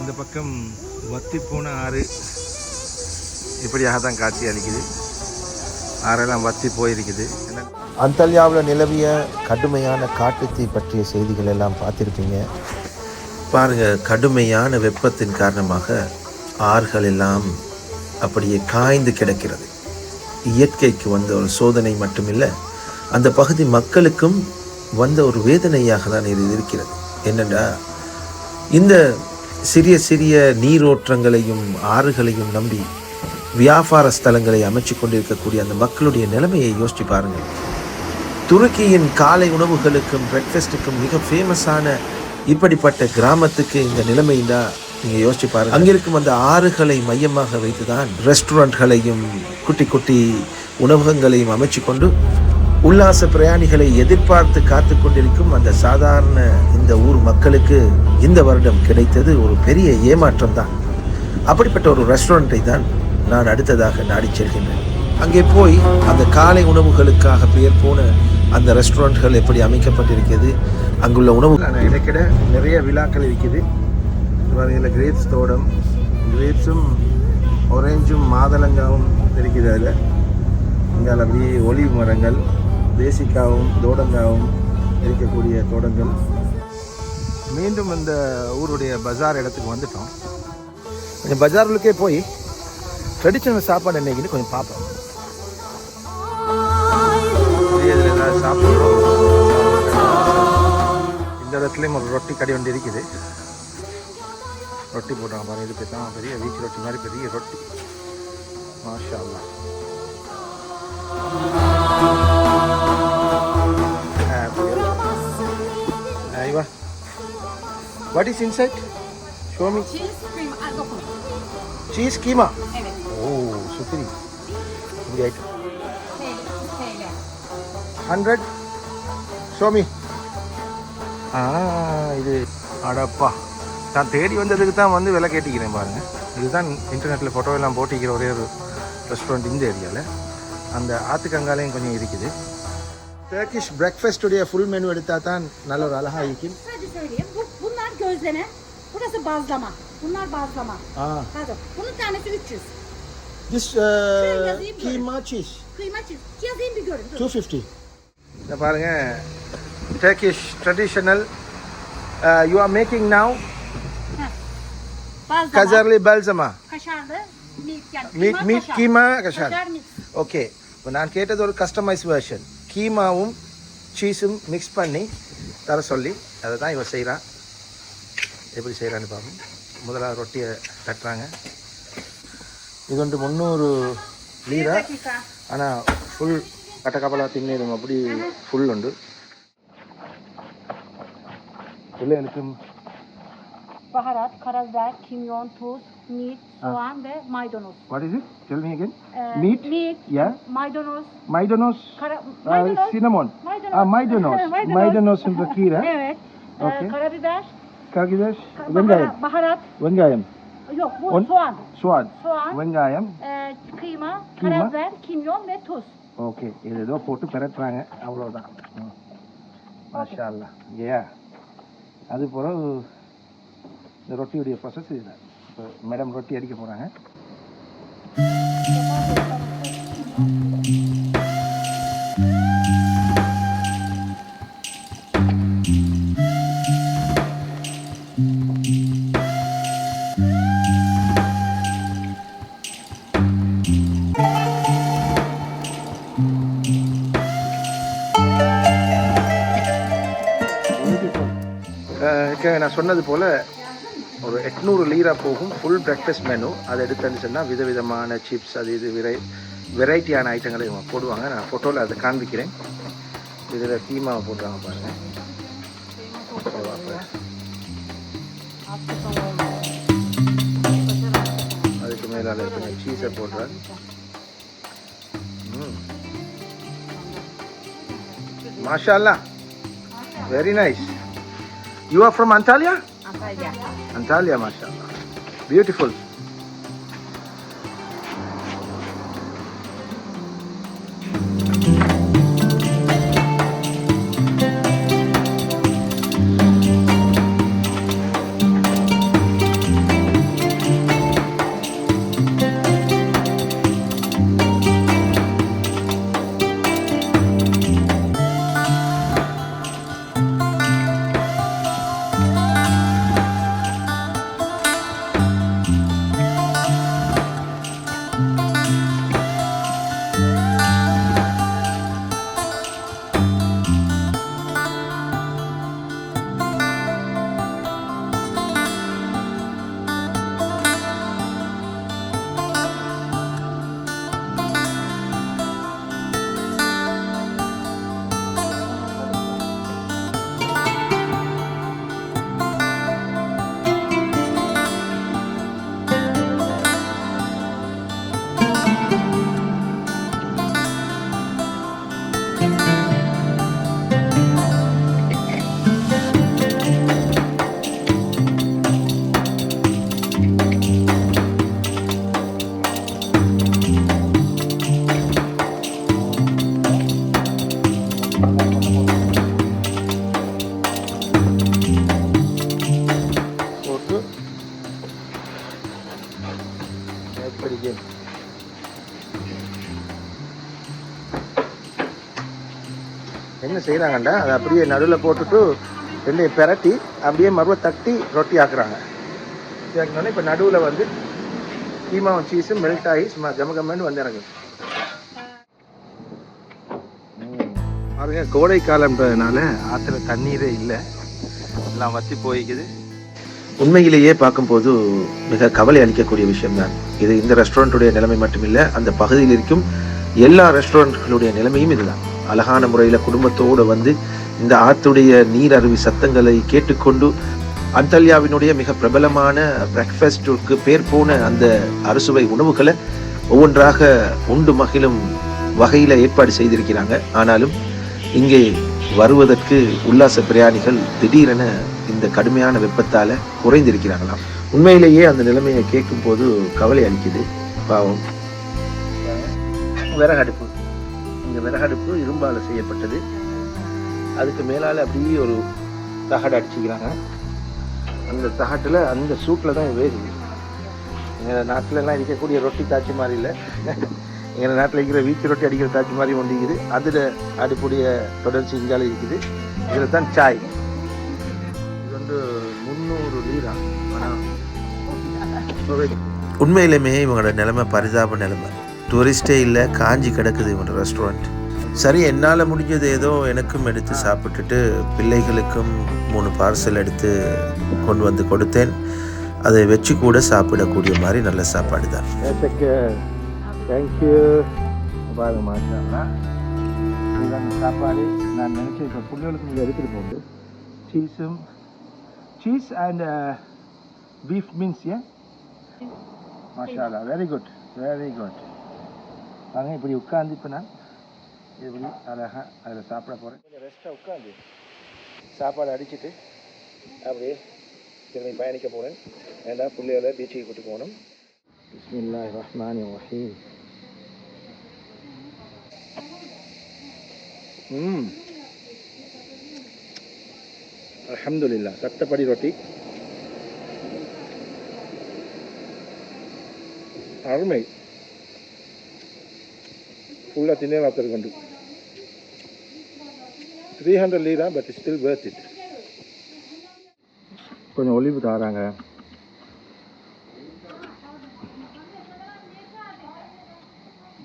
இந்த பக்கம் வத்தி போன ஆறு இப்படியாக தான் காட்சி அளிக்குது. ஆறெல்லாம் வத்தி போயிருக்குது. அந்தல்யாவில் நிலவிய கடுமையான காட்டுத்தீ பற்றிய செய்திகள் எல்லாம் பார்த்துருப்பீங்க. பாருங்க கடுமையான வெப்பத்தின் காரணமாக ஆறுகள் எல்லாம் அப்படியே காய்ந்து கிடக்கிறது. இயற்கைக்கு வந்த ஒரு சோதனை மட்டுமில்லை அந்த பகுதி மக்களுக்கும் வந்த ஒரு வேதனையாக தான் இது இருக்கிறது. என்னென்னா இந்த சிறிய சிறிய நீரோற்றங்களையும் ஆறுகளையும் நம்பி வியாபார ஸ்தலங்களை அமைச்சு கொண்டிருக்கக்கூடிய அந்த மக்களுடைய நிலைமையை யோசிச்சு பாருங்கள். துருக்கியின் காலை உணவுகளுக்கும் பிரேக்ஃபாஸ்ட்டுக்கும் மிக ஃபேமஸான இப்படிப்பட்ட கிராமத்துக்கு இந்த நிலைமைன்னா நீங்கள் யோசிச்சு பாருங்கள் அங்கிருக்கும் அந்த ஆறுகளை மையமாக வைத்து தான் ரெஸ்டாரண்ட்களையும் குட்டி குட்டி உணவகங்களையும் அமைச்சு கொண்டு உல்லாச பிரயாணிகளை எதிர்பார்த்து காத்து கொண்டிருக்கும் அந்த சாதாரண இந்த ஊர் மக்களுக்கு இந்த வருடம் கிடைத்தது ஒரு பெரிய ஏமாற்றம் தான் அப்படிப்பட்ட ஒரு ரெஸ்டாரண்ட்டை தான் நான் அடுத்ததாக நாடி செல்கின்றேன். அங்கே போய் அந்த காலை உணவுகளுக்காக பெயர் போன அந்த ரெஸ்டாரண்ட்கள் எப்படி அமைக்கப்பட்டிருக்கிறது அங்குள்ள உணவு இடைக்கிட நிறைய விழாக்கள் இருக்குது. இதில் கிரேப்ஸ் தோடம் கிரேப்ஸும் ஒரேஞ்சும் மாதளங்காவும் இருக்குது அதில். இங்கே அப்படியே ஒளி மரங்கள் தேசிக்காவும் தோடங்காவும் இருக்கக்கூடிய தோட்டங்கள் மீண்டும் இந்த ஊருடைய பஜார் இடத்துக்கு வந்துட்டோம். கொஞ்சம் பஜாருக்கே போய் ட்ரெடிஷ்னல் சாப்பாடு என்னைக்குன்னு கொஞ்சம் பார்ப்போம். சாப்பிட்றோம்? இந்த இடத்துலையும் ஒரு ரொட்டி கடை ஒன்று இருக்குது. ரொட்டி போட்டாங்க பாருங்க இதுக்கு தான் பெரிய வீச்சு ரொட்டி மாதிரி பெரிய ரொட்டி. மாஷா அல்லா ஐவா what is inside show me Cheese cream al dokun. Cheese keema Evet. TL. TL. Hundred show me ஆ இது அடப்பா. நான் தேடி வந்ததுக்கு தான் வந்து விலை கேட்டிக்கிறேன் பாருங்க. இதுதான் இன்டர்நெட்டில் ஃபோட்டோ எல்லாம் போட்டிக்கிற ஒரே ஒரு ரெஸ்டாரண்ட் இந்த ஏரியாவில் அந்த ஆத்துக்கங்காலையும் கொஞ்சம் இருக்குது. டர்க்கிஷ் பிரேக்ஃபாஸ்டுடைய ஃபுல் மெனு எடுத்தால் தான் நல்ல ஒரு அழகா இருக்கும். Bunlar gözleme. Burası bazlama. Bunlar bazlama. ஆ Pardon. Bunun tanesi 300. This yazayım mı? Keema cheese Kıyma çiz. Yazayım bir görün. Dur. Two fifty இந்த பாருங்க Turkish traditional you are making now. கஜர்லி பல்சமா. Meat meat. Keema கஷார். ஓகே இப்போ நான் கேட்டது ஒரு customise version கீமாவும் சீஸும் மிக்ஸ் பண்ணி தர சொல்லி அதை தான் இவ செய்கிறான் எப்படி செய்கிறான்னு பார்ப்போம் முதலாவது ரொட்டியை தட்டுறாங்க இது வந்து முந்நூறு லீரா. ஆனால் ஃபுல் கட்டக்கப்பலா தின்னேதும் அப்படி ஃபுல் உண்டு பிள்ளைகளுக்கும் Baharat, karabiber, kimyon, tuz, meat, soğan ve maydanoz. What is it tell me again Ee, Meat? Meat. Yeah Maydanoz. மைடனோஸ் Kara, maydanoz. Cinnamon Maydanoz. Ah, maydanoz. Maydanoz. Maydanoz என்ற கீரை. Evet. Ee, Okay. Karabiber. ககிதேஷ் ka- வெங்காயம் Baharat. வெங்காயம் Yok bu On- soğan. சுவாத் Soğan. வெங்காயம் Ee, kıyma, Kıyma. karabiber, kimyon ve tuz. Okay இது ஏதோ போட்டு பெரட்டுறாங்க அவ்வளோதான் ம். மாஷா அல்லா ஏ அது போல இந்த ரொட்டியுடைய ப்ராசஸ் இதுதான் இப்போ மேடம் ரொட்டி அடிக்க போகிறாங்க சொன்னது போல் ஒரு எட்நூறு லீரா போகும் ஃபுல் பிரேக்ஃபாஸ்ட் மெனு அதை எடுத்துன்னு சொன்னால் விதவிதமான சிப்ஸ் அது இது விரை வெரைட்டியான ஐட்டங்களை இவங்க போடுவாங்க. நான் ஃபோட்டோவில் அதை காண்பிக்கிறேன். இதில் கீமாவை போடுறாங்க பாருங்கள் அதுக்கு மேலால் கொஞ்சம் சீஸை போடுறாங்க மாஷா very nice You are from Antalya? Antalya. Antalya, mashallah. Beautiful. என்ன செய்கிறாங்கண்டா அதை அப்படியே நடுவில் போட்டுட்டு ரெண்டையும் பெரட்டி அப்படியே மறுபடியும் தட்டி ரொட்டி ஆக்குறாங்க. ஆக்கினோடனே இப்போ நடுவில் வந்து கீமாவும் சீஸும் மெல்ட் ஆகி சும்மா ஜமகம்மன்னு வந்து இறங்குது. ம். பாருங்க கோடை காலம்ன்றதுனால ஆற்றுல தண்ணீரே இல்லை. எல்லாம் வத்தி போய்க்குது. உண்மையிலேயே பார்க்கும்போது மிக கவலை அளிக்கக்கூடிய விஷயம்தான். இது இந்த ரெஸ்டாரண்ட்டுடைய நிலைமை மட்டுமில்லை அந்த பகுதியில் இருக்கும் எல்லா ரெஸ்டாரண்ட்களுடைய நிலைமையும் இதுதான். அழகான முறையில் குடும்பத்தோடு வந்து இந்த ஆற்றுடைய நீர் அருவி சத்தங்களை கேட்டுக்கொண்டு அந்தல்யாவினுடைய மிக பிரபலமான பிரேக்ஃபாஸ்டுக்கு பேர் போன அந்த அறுசுவை உணவுகளை ஒவ்வொன்றாக உண்டு மகிழும் வகையில் ஏற்பாடு செய்திருக்கிறாங்க. ஆனாலும் இங்கே வருவதற்கு உல்லாச பிரயாணிகள் திடீரென இந்த கடுமையான வெப்பத்தால் குறைந்திருக்கிறாங்களாம். உண்மையிலேயே அந்த நிலைமையை கேட்கும்போது கவலை அளிக்குது. பாவம். விறகடுப்பு இந்த விறகடுப்பு இரும்பால் செய்யப்பட்டது. அதுக்கு மேலால் அப்படியே ஒரு தகடு அடிச்சுக்கிறாங்க. அந்த தகட்டில் அந்த சூட்டில் தான் வேகுது எங்கள் நாட்டிலலாம் இருக்கக்கூடிய ரொட்டி தாச்சி மாதிரி இல்லை. எங்கள் நாட்டில் இருக்கிற வீச்சு ரொட்டி அடிக்கிற தாச்சி மாதிரி ஒண்டிக்குது. அதில் அடுப்புடைய தொடர்ச்சி இங்கால இருக்குது. இதில் தான் சாய். இது வந்து முந்நூறு லீரா ஆனால் உண்மையிலுமே இவங்களோட நிலைமை பரிதாப நிலைமை. டூரிஸ்டே இல்லை காஞ்சி கிடக்குது இவங்க ரெஸ்டாரண்ட் சரி என்னால் முடிஞ்சது ஏதோ எனக்கும் எடுத்து சாப்பிட்டுட்டு பிள்ளைகளுக்கும் மூணு பார்சல் எடுத்து கொண்டு வந்து கொடுத்தேன். அதை வச்சு கூட சாப்பிடக்கூடிய மாதிரி நல்ல சாப்பாடு தான். தேங்க்யூ பாருங்க இந்த சாப்பாடு. நான் நினச்சேன் இப்போ பிள்ளைகளுக்கு நீங்கள் எடுத்துகிட்டு போகுது. சீஸும் சீஸ் அண்ட் பீஃப் மீன்ஸ் ஏன்? மாஷாலா வெரி குட் வெரி குட் வாங்க இப்படி உட்காந்து இப்போ நான் இப்படி அழகாக அதில் சாப்பிட போகிறேன் கொஞ்சம் ரெஸ்ட்டாக உட்காந்து சாப்பாடு அடிச்சுட்டு அப்படியே திரும்பி பயணிக்க போகிறேன் ஏண்டா பிள்ளைகளை பீச்சுக்கு கூட்டு போகணும்? பிஸ்மில்லாஹ் ரஹ்மான் ரஹீம் ம். அல்ஹம்துலில்லாஹ் சட்டப்படி ரொட்டி. அருமை. ஃபுல்லாக தின்னே கொண்டு three hundred lira but still worth it கொஞ்சம் ஒளிவு தாராங்க.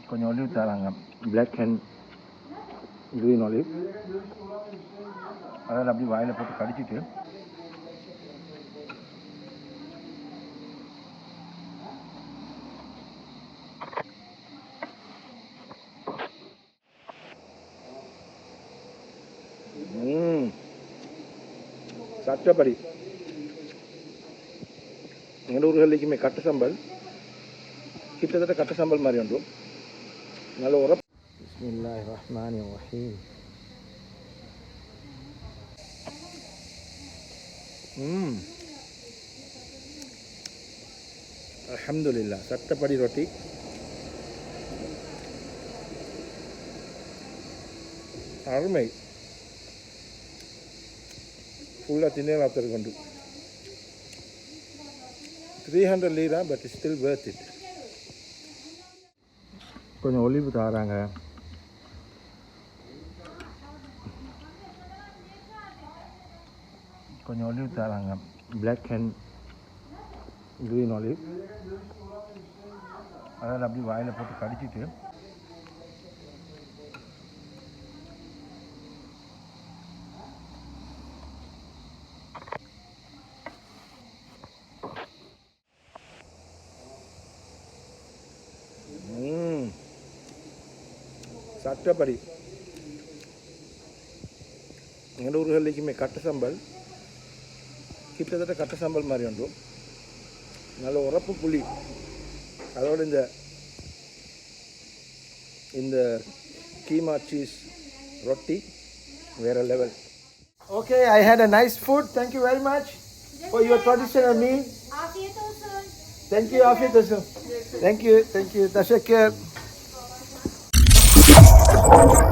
கொஞ்சம் ஒலிவு தராங்க. பிளாக் அண்ட் க்ரீன் ஒலிவ் அதில் அப்படியே வாயில் போட்டு கடிச்சிட்டு கஷ்டப்படி எங்கள் ஊர்களுக்குமே கட்ட சம்பல் கிட்டத்தட்ட கட்ட சம்பல் மாதிரி ஒன்றும் நல்ல உரப்பு பிஸ்மில்லாஹ் ரஹ்மான் ரஹீம் ம். அல்ஹம்துலில்லா சட்டப்படி ரொட்டி. அருமை. ஃபுல்லாக தின்னே கொண்டு. Three hundred lira but still worth it கொஞ்சம் ஒளிவு தாராங்க. கொஞ்சம் ஒலிவு தராங்க. பிளாக் அண்ட் க்ரீன் ஒலிவ் அதில் அப்படி வாயில் போட்டு கடிச்சிட்டு சட்டப்படி. எங்கள் ஊர்களுக்குமே கட்டு சம்பல். கிட்டத்தட்ட கட்ட சம்பல் மாதிரி உண்டு நல்ல உரப்பு புளி அதோட இந்த இந்த கீமா சீஸ் ரொட்டி வேற level okay I had a nice food thank you very much for your traditional meal thank you ஆஃபியத் thank you thank you தஷக்கர் Thank you.